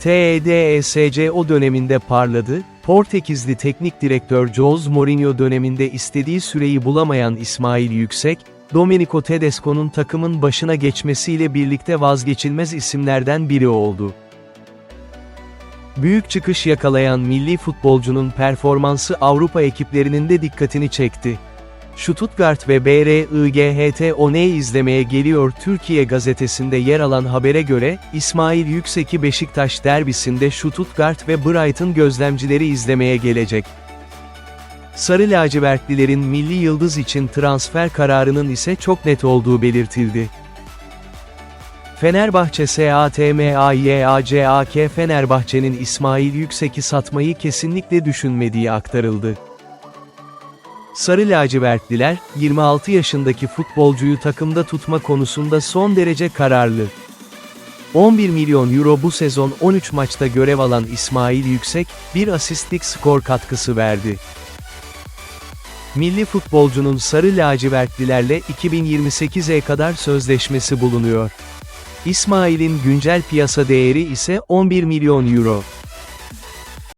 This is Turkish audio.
TEDSCO döneminde parladı, Portekizli teknik direktör Jose Mourinho döneminde istediği süreyi bulamayan İsmail Yüksek, Domenico Tedesco'nun takımın başına geçmesiyle birlikte vazgeçilmez isimlerden biri oldu. Büyük çıkış yakalayan milli futbolcunun performansı Avrupa ekiplerinin de dikkatini çekti. Stuttgart ve BRIGHT Oney izlemeye geliyor Türkiye gazetesinde yer alan habere göre, İsmail Yüksek'i Beşiktaş derbisinde Stuttgart ve Brighton gözlemcileri izlemeye gelecek. Sarı lacivertlilerin milli yıldız için transfer kararının ise çok net olduğu belirtildi. Fenerbahçe SATMAYACAK Fenerbahçe'nin İsmail Yüksek'i satmayı kesinlikle düşünmediği aktarıldı. Sarı lacivertliler, 26 yaşındaki futbolcuyu takımda tutma konusunda son derece kararlı. 11 milyon euro bu sezon 13 maçta görev alan İsmail Yüksek, bir asistlik skor katkısı verdi. Milli futbolcunun sarı lacivertlilerle 2028'e kadar sözleşmesi bulunuyor. İsmail'in güncel piyasa değeri ise 11 milyon euro.